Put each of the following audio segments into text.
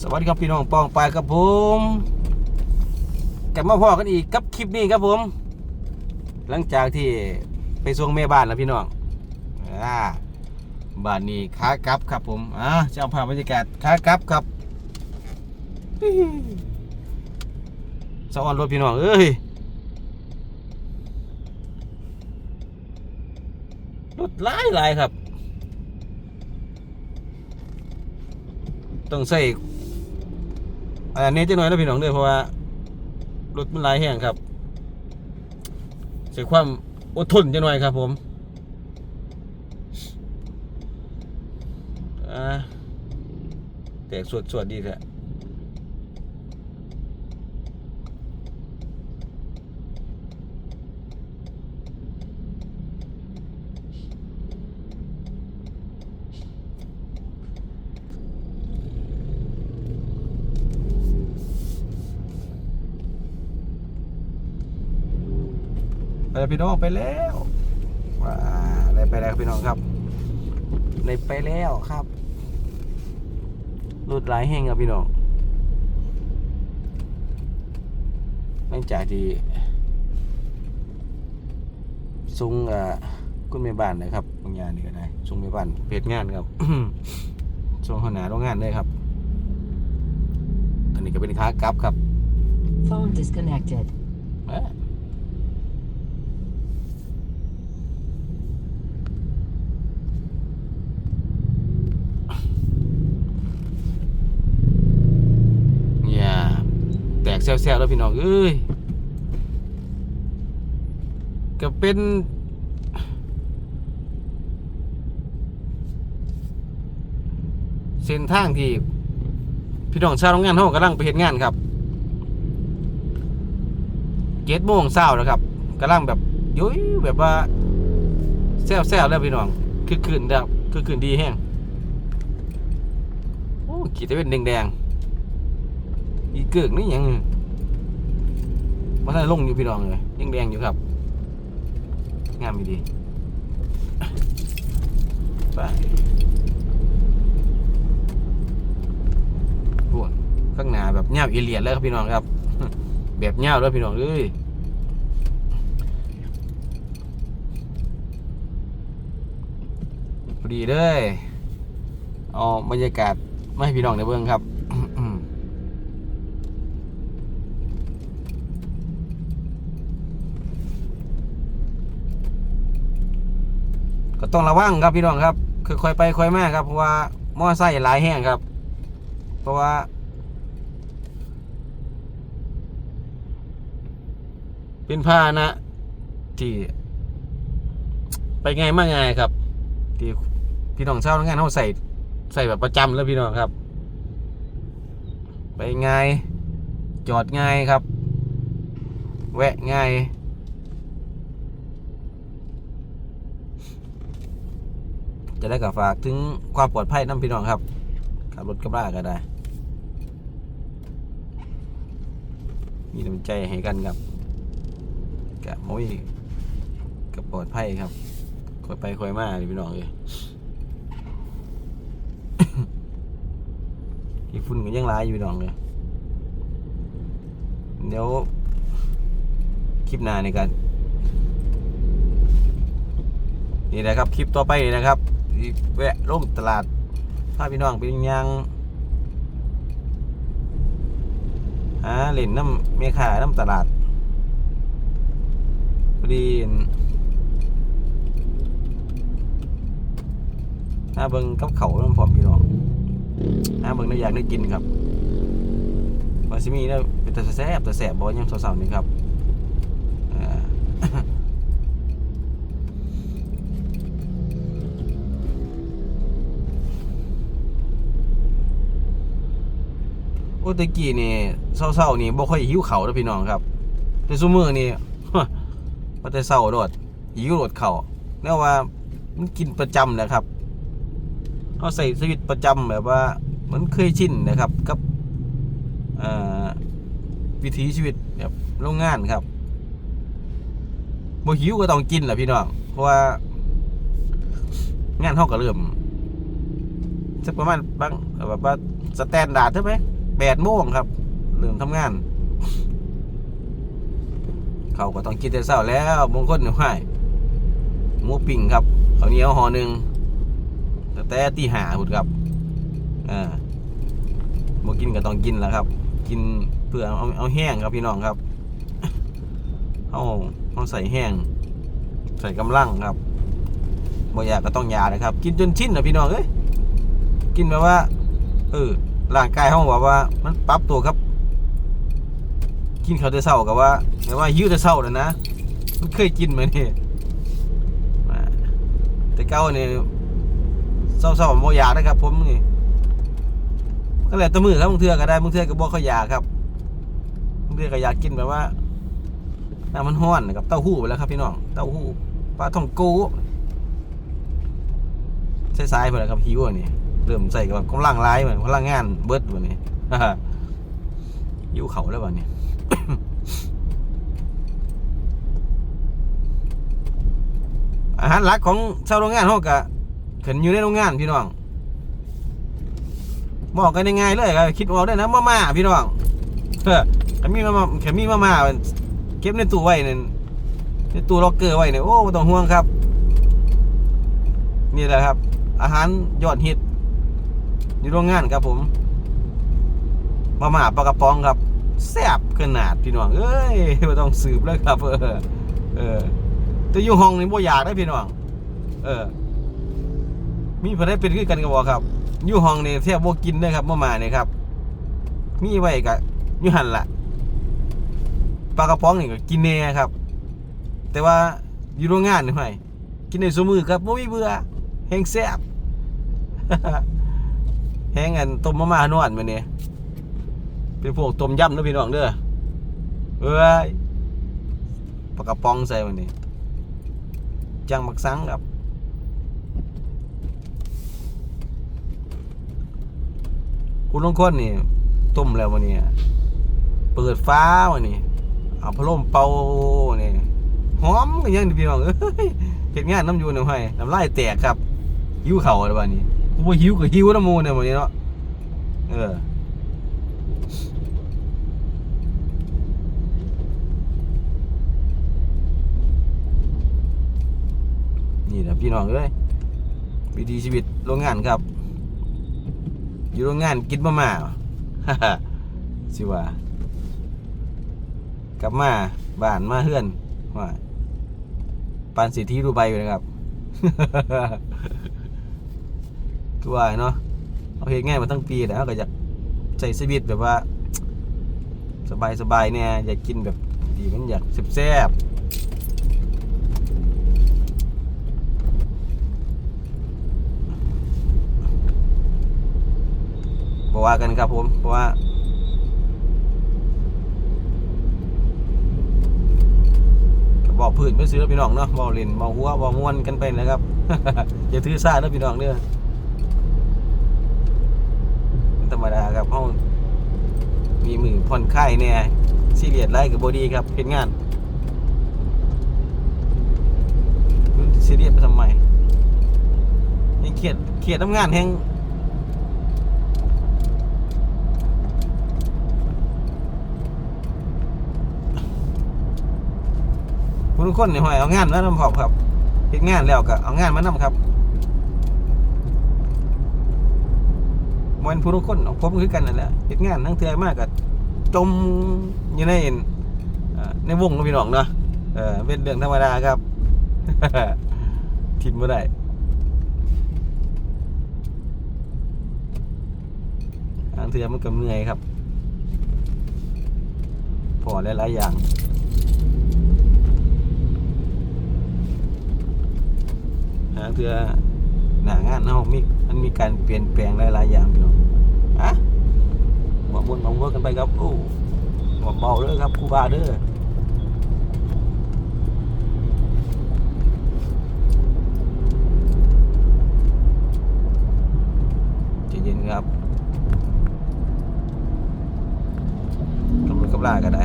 สวัสดีครับพี่น้องปองปายกับผมกลับมาพ่อกันอีกกับคลิปนี้ครับผม หลังจากที่ไปส่งแม่บ้านแล้วพี่น้องอ่าบ้านนี้ขากลับครับผมอ่าจะเอาภาพบรรยากาศขากลับครับสะออนรถพี่น้องเอ้ยรถหลายหลายครับ ต้องใส่ อันนี้จะน้อยแล้วพี่น้องเด้อเพราะว่ารถมันลายแห้งครับเสียความอดทนจะหน่อยครับ ผมอ่าแตกสวดสวดดีแท้ แล้วพี่น้องไปแล้วว้าได้ไปแล้วครับพี่น้องครับได้ไปแล้วครับรถหลายแห่งครับพี่น้องหลังจากที่ซุงเอ่อคุณแม่บ้านนะครับบางอย่างนี่ก็ได้ซุงแม่บ้านเพจงานครับส่งหัวหน้าโรงงานเลยครับอันนี้ก็เป็นค้ากลับครับ Phone disconnected. เอ๊ะเนี่ย แตกแซวๆแล้วพี่น้องเอ้ยก็เป็นเส้นทางที่พี่น้องชาวโรงงานเขากำลังไปเห็นงานครับเจ็ดโมงเช้าแล้วครับกำลังแบบยุ้ยแบบว่าแซวแซวๆแล้วพี่น้อง คือคืนแบบคือคืนดีแห้งโอ้ขีดตะเวนแดงๆอีเกิกนี่ยัง มาได้ลงอยู่พี่น้องเลยยังแดงอยู่ครับ งามดีไปพวกข้างหน้าแบบเงาอีเลียดเลยครับพี่น้องครับ แบบเงาแล้วพี่น้องเอ้ยพอดีเลยเอาบรรยากาศมาให้พี่น้องในเบื้องครับ ก็ต้องระวังครับพี่น้องครับค่อยๆไปค่อยมาครับเพราะว่ามอไซค์หลายแห้งครับ เพราะว่าเป็นผ้านะที่ไปไงมาไงครับ ที่พี่น้องชาวโรงงานเขาใส่ใส่แบบประจำแล้วพี่น้องครับ ไปไงายจอดง่ายครับ แวะง่าย จะได้กับฝากถึงความปลอดภัยน้ำพี่น้องครับขับรถกระบะก็ได้ มีน้ำใจให้กันครับกะโอ้ยกะปลอดภัยครับคอยไปคอยมาพี่น้องเลยที่ฝุ่นก็ยังร้ายอยู่พี่น้องเลยเดี๋ยวคลิปหน้านี่กันนี่นะครับ คลิปต่อไปนะครับ แวะลงตลาดพาพี่น้องไปยังหาเล่นน้ำเมฆาน้ำตลาดพอดีหน้าเบิงกับเขาน้ำพร้อมพี่น้องหาเบิงได้อยากได้กินครับวาซิมีเนี่ยเป็นตะแซ่บตะแซ่บบอยยังสาวๆนี่ครับ อ่าโอ้แตะกี้นี่เศร้าๆนี่บ่ค่อยหิวเขาวแล้วพี่น้องครับแต่ซุมื้อนี่พอแต่เศร้าโดดหิวโดดเข่าเนื่อว่ามันกินประจำนะครับเขาใส่สวิตประจำแบบว่ามันเคยชินนะครับกับวิถีชีวิตแบบโรงงานครับบ่หิวก็ต้องกินแหละพี่น้องเพราะว่า งานเขาก็เริ่มสักประมาณบางแบบว่าสแตนดาร์ดใช่ไหม แปดโมงครับเริ่มทำงาน เขาก็ต้องกินแต่เช้าแล้วมงคลหนึ่งให้หมูปิ้งครับเขาเหนียวห่อหนึ่งแต่แต่ตีหาพุดครับอ่าบ่กินก็ต้องกินแหล้วครับ กินเพื่อเอาเอาแห้งครับพี่น้องครับเอาเอาใส่แห้ง ใส่กำลังครับบ่อยากก็ต้องยานะครับ กินจนชินนะพี่น้องเอ้ยกินแบบว่า เออ ร่างกายเขาบอกว่ามันปรับตัวครับกินเขาวแต่เช้ากับว่าแต่ว่าหิวแต่เช้าแล้วนะมันเคยกินไหมนี่มาแต่เก้าเนี่ยเช้าๆบ่อยากนะครับ ผมนี่ก็แล้วแต่มือครับบางเทือก็ได้บางเทือก็บ่ค่อยอยากครับบางเทือก็อยากกินแบบว่าน้ำมันห้อนนะครับเต้าหู้ไปแล้วครับพี่น้องเต้าหู้ปลาท่องโกใส่สายไปแล้วครับหิวอันนี้ เริ่มใส่กับกำลังร้ายเหมือนกำลังงานเบิดวันนี้หิวเขาแล้ววันนี้อาหารหลักของชาวโรงงานเขากะขึ้นอยู่ในโรงงานพี่น้องบอกกันง่ายๆเลยคิดเอาได้นะมาม่าพี่น้องเออขมีมาม่าขมีมาม่าเก็บในตู้ไว้เนี่ยในตู้ล็อกเกอร์ไว้เนี่ยโอ้ไม่ต้องห่วงครับ นี่แหละครับ อาหารยอดฮิต อยู่โรงงานครับผมมาม่าปลากระป๋องครับแซ่บขนาดพี่น้องเอ้ยไม่ต้องสืบเลยครับเออเออแต่อยู่ห้องนี่บ่อยากได้พี่น้องเออ มีเพิ่นได้เป็นคือกันก็บ่ครับอยู่ห้องนี่แทบบ่กินเลยครับมาม่านี่ครับ มีไว้ก็อยู่หั่นละปลากระป๋องนี่ก็กินแน่ครับ แต่ว่าอยู่โรงงานนี่ห้อยกินได้ซุมื้อครับบ่มีเบื่อแฮงแซ่บ แฮงอันต้มมาม่านวดมื้อนี้เป็นพวกต้มยำเด้อพี่น้องเด้อเอ้ยปลากระป๋องใส่วันนี้จังมักสังครับคุณลุงคนนี่ต้มแล้ววันนี้เปิดฟ้าวันนี้เอาพัดลมเป่านี่หอมกันยังพี่น้องเอ้ยเห็นงานน้ำยูน้ำให้น้ำลายแตกครับหิวเข่าแล้ววันนี้ บ่หิวก็หิวน้ำมูเนี่ยวันนี้เนาะเออนี่นะพี่น้องเอ้ยวิถีชีวิตโรงงานครับ อยู่โรงงานกินมาม่าสิว่ากลับมาบ้านมาเฮือนว่าปานสิทธิดูใบอยู่นะครับ คือว่าเนาะเอาเหตุง่ายมาตั้งปีแล้วก็อยากใช้ชีวิตแบบว่า สบายสบายเนี่ยอยากกินแบบดีมันอยากแซ่บบอกว่ากันครับผมเพราะว่าบอกพื้นไม่ซื้อแล้วพี่น้องเนาะบอกเล่นบอกหัวบอกม้วนกันไปนะครับอย่าถือซาแล้วพี่น้องเด้อธ รรมดาครับเฮามีมือผ่อนคลายแน่ซีเรียสไล่กับบอดีครับเห็นงานซีเรียสไปทำไมยังเครียดเครียดทำงานแห่งผู้ทุกคนในหอยเอางานมานำพอบครับเฮ็ดงานแล้วก็เอางานมานำครับ มันผู้ทุกคนของผมคือกันนั่นแหละเฮ็ดงานทั้งเทือมากก็จมอยู่ในในวงนพี่น้องเนาะเออเป็นเรื่องธรรมดาครับทิมบ่ได้ทางเทือมันก็เมื่อยครับ พอหลายๆอย่างหาเทือหนางานเฮามี มันมีการเปลี่ยนแปลงหลายๆอย่างพี่น้องอะบ่มุนบ่มัวกันไปครับโอ้บ่เบาเด้อครับครูบาเด้อใจเย็นครับกำลังกับลากันได้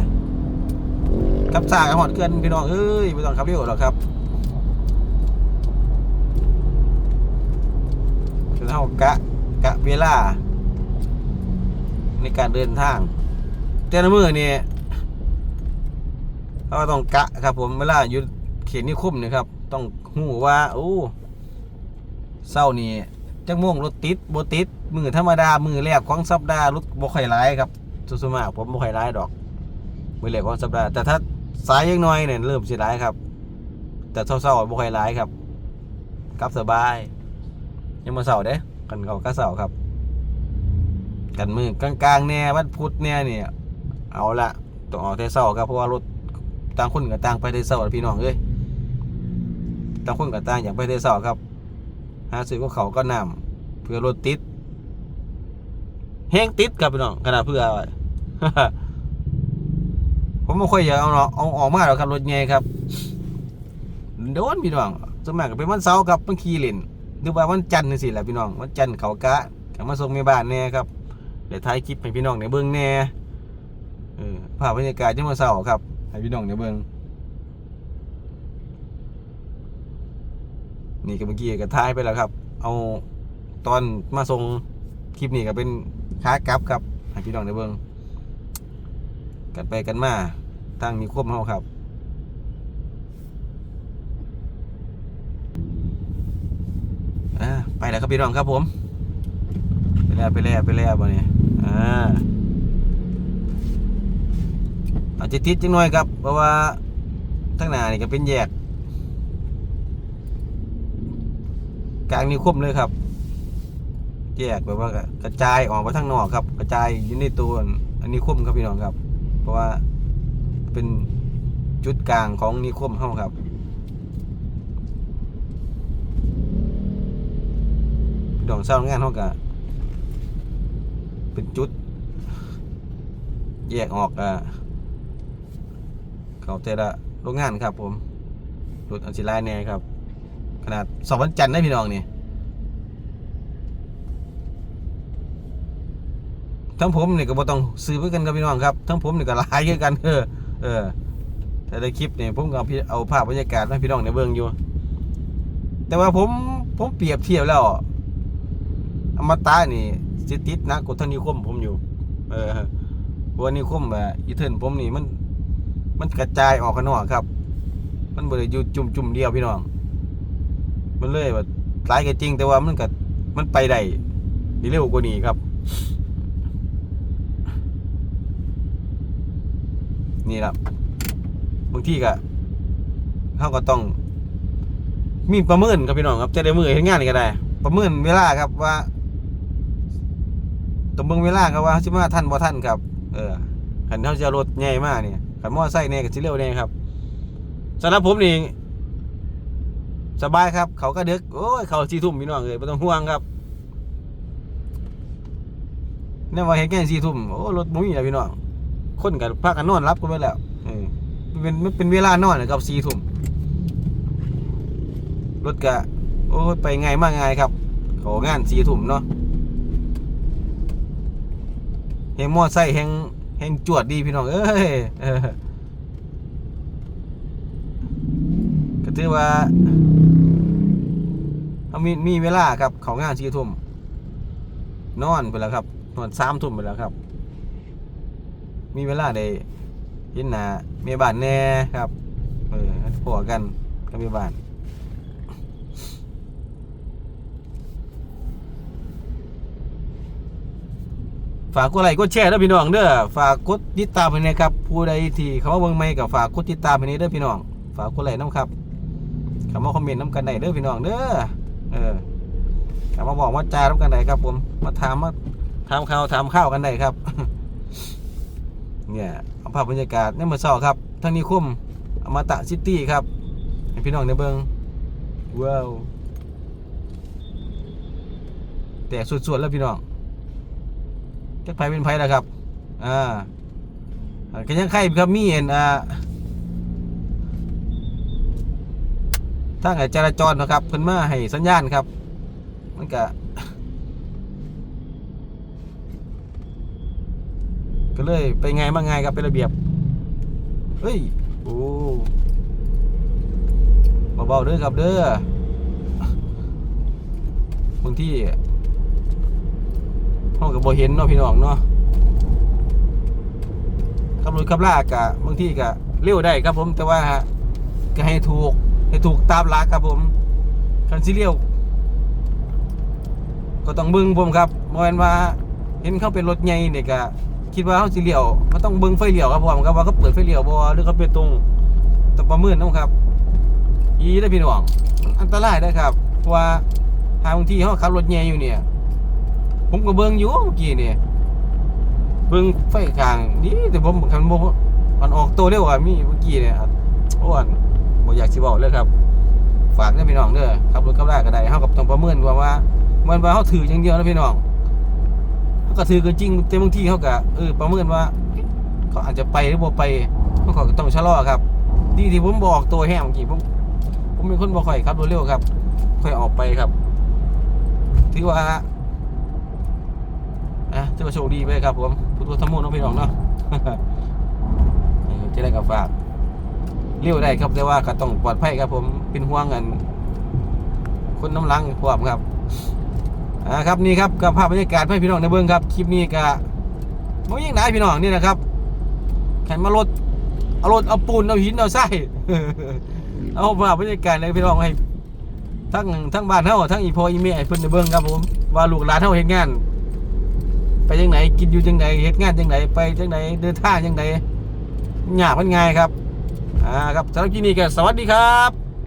กับสากับหอดเกินพี่น้องเอ้ยไม่ต้องขับเร็วหรอกครับ คือเฮากะกะเวลา ในการเดินทาง แต่ละมือนี่เราต้องกะครับ ผมเวลาอยู่เขตนิคมนี่ครับ ต้องหูว่าโอ้เศร้านี่จังม่วงรถติดบติดมือธรรมดา มือแรกของสัปดาห์รถบ่ค่อยหลายครับส่วนมากผมบ่ค่อยหลายดอก มือแรกของสัปดาห์แต่ถ้าสายยังน้อยเนี่ยเริ่มสิหลายครับ แต่เศร้าๆบ่ค่อยหลายครับกลับสบาย ยังมาเสาร์เด้กันเขาก็เสาร์ครับ กันมือกลางๆแน่วันพุธแน่เนี่ยเอาละต้องออกแต่เสาร์ครับเพราะว่ารถต่างคนกับต่างไปแต่เสาร์พี่น้องเอ้ยต่างคนกับต่างอยากไปแต่เสาร์ครับหาซื้อก็เขาก็นำเพื่อรถติดแห้งติดครับพี่น้องขนาดเพื่อไว้ผมไม่ค่อยอยากเอาเนาะเอาออกมาหรอกครับรถใหญ่ครับโดนพี่น้องสมัยก็เป็นวันเสาร์ครับบางทีเล่น หรือว่าวันจันทร์นี่สิแหละพี่น้องวันจันทร์เขากะเขามาส่งแม่บ้านแน่ครับเดี๋ยวถ่ายคลิปให้พี่น้องในเบื้องแน่เออภาพบรรยากาศที่มาเสาร์ครับให้พี่น้องในเบื้องนี่ก็เมื่อกี้ก็ถ่ายไปแล้วครับ เอาตอนมาส่งคลิปนี้ก็เป็นค้ากลับครับให้พี่น้องในเบื้องกันไปกันมาทางนิคมเฮาครับ อ่า ไปแล้วครับพี่น้องครับผม ไปแล้วไปแล้วไปแล้วบ่เนี่ยอ่าอาจจะติดจังหน่อยครับ เพราะว่าทั้งหน้านี่ก็เป็นแยก กลางนิคมเลยครับ แยกแบบว่ากระจายออกมาทางนอกครับ กระจายอยู่ในตัวอันนิคมครับพี่น้องครับ เพราะว่าเป็นจุดกลางของนิคมเฮาครับ พี่น้องเศร้างานเฮาก็เป็นจุด แยกออกอะเขาแต่ละโรงงานครับผมรถอันสิไลายแน่ครับ ขนาดสองวันจันทร์ได้พี่น้องนี่ทั้งผมเนี่ยก็บ่ต้องซื้อไปกันกับพี่น้องครับ ทั้งผมเนี่ยก็หลายคือกันเออเออแต่ในคลิปนี่ผมก็เอาพี่เอาภาพบรรยากาศมาให้พี่น้องในเบิ่งอยู่ แต่ว่าผมผมเปรียบเทียบแล้ว อมตะนี่สิติดนักกว่าทนิคมผมอยู่ เออเพราะว่านิคมอะอีเทิร์นผมนี่มัน มันกระจายออกข้างนอกครับ มันบ่ได้อยู่จุ่มๆเดียวพี่น้อง มันเลยแบบหลายก็จริง แต่ว่ามันก็มันไปได้ดีเร็วกว่านี้ครับ นี่แหละบางทีก็เขาก็ต้อง มีประเมินครับพี่น้องครับจะได้มือเห็นงานนี่ก็ได้ ประเมินเวลาครับว่า ต้องเบิ่งเวลาครับว่าสิมาท่านบ่ท่านครับ เออขันเขาจะรถใหญ่มากเนี่ยขันมอไซค์เนี่ยก็สิเร็วเนี่ยครับสำหรับผมนี่สบายครับ เขาก็เด็กโอ้ยเขาสี่ทุ่มพี่น้องเลยไม่ต้องห่วงครับเนี่ยว่าเห็นแก่สี่ทุ่มโอ้รถมุ้ยแล้วพี่น้องคนกับพากันนอนรับกันไปแล้วเออมันเป็นมันเป็นเวลานอนนะครับสี่ทุ่มรถกะโอ้ยไปไงมากไงครับเขางานสี่ทุ่มเนาะ งมอไซค์แหงแหงจวดดีพี่น้องเอ้ยก็ถือว่าเอามีมีเวลาครับเขางานสี่ทุ่มนอนไปแล้วครับนอนสามทุ่มไปแล้วครับ มีเวลาได้เห็นหนาเมียบ้านแน่ครับ เออพวกันกับเมียบ้าน ฝากกดไลค์กดแชร์ด้อพี่น้องเด้อฝากกดติดตามไปนะครับผู้ใดที่เขามาเบิ่งใหม่ก็ฝากกดติดตามไปนี้เด้อพี่น้อง ฝากกดไลค์น้ำครับเขามาคอมเมนต์น้ำกันได้เด้อพี่น้องเด้อเออเขามาบอกว่าจาน้ำกันได้ครับ ผมมาถามมาถามข่าวถามข้าวกันได้ครับ เนี่ยภาพบรรยากาศนี่มือเช้าครับทางนิคมอมตะซิตี้ครับพี่น้องได้เบิ่งว้าวแตกสุดๆแล้วพี่น้อง จักไผเป็นไผแล้วครับอ่าอ่าก็ยังใครครับมีเห็นอ่าทางไอ้จราจรนะครับเพิ่นมาให้สัญญาณครับ มันก็ก็เลยไปไงมาไงครับเป็นระเบียบ เฮ้ย โอ้เบาๆเด้อครับเด้อบางที่ ข้อกับ่เห็นเนาะพี่น้องเนาะขับรถขับลากกะบางทีก็เร็วได้ครับผมแต่ว่าก็ให้ถูกให้ถูกตามหลักครับผมคันสิเลี้ยวก็ต้องเบิ่งผมครับบ่แม่นว่าเห็นเขาเป็นรถใหญ่เนี่ยก็คิดว่าเขาสิเลี้ยวมันต้องเบิ่งไฟเลี้ยวครับผมครับว่าเขาเปิดไฟเลี้ยวบ่หรือเขาเป็นตรงต้องประเมินนะครับอีได้พี่น้องอันตรายได้ครับเพราะว่าทางบางที่เขาขับรถใหญ่อยู่เนี่ย ผมก็เบิ่งอยู่เมื่อกี้นี่เบิ่งไฟกลางนี่แต่ผมคันบ่มันออกตัวเร็วกว่ามีเมื่อกี้เนี่ยโอ้อันบ่อยากสิเว้าเลยครับ ฝากเด้อพี่น้องเด้อขับรถขับลาก็ได้เฮากับต้องประเมินว่าว่ามันว่าเฮาถืออย่างเดียวนะพี่น้องเฮาก็ถือก็จริงแต่บางทีเฮาก็เออประเมินว่าเขาอาจจะไปหรือบ่ไปเขาก็ต้องชะลอครับ ดีที่ผมบอกตัวแห้งเมื่อกี้ผมผมเป็นคนบ่ค่อยขับรถเร็วครับ ค่อยออกไปครับถือว่า อะถือว่าโชคดีไปครับผมพุทธธรรมโมเน้องพี่น้องเนาะจะได้กับฝากเร็วได้ครับแต่ว่าก็ต้องปลอดภัยครับผมเป็นห่วงกัน คนน้ำลังพร้อมครับอ่าครับนี่ครับกับภาพบรรยากาศให้พี่น้องในเบื้องครับคลิปนี้ก็บ่ยิ่งไหนพี่น้องนี่นะครับแข่งมารถเอารถเอาปูนเอาหินเอาไส้เอาภาพบรรยากาศในพี่น้องให้ทั้งทั้งบ้านเฮาทั้งอีพออีแม่ให้เพิ่นได้เบิ่งครับผมว่าลูกหลานเฮาเฮ็ดงาน ไปจังไหนกินอยู่จังไหนเหตุงานจังไหนไปจังไหนเดินทางจังไหนยากมันง่ายครับอ่าครับสำหรับที่นี่ก็สวัสดีครับ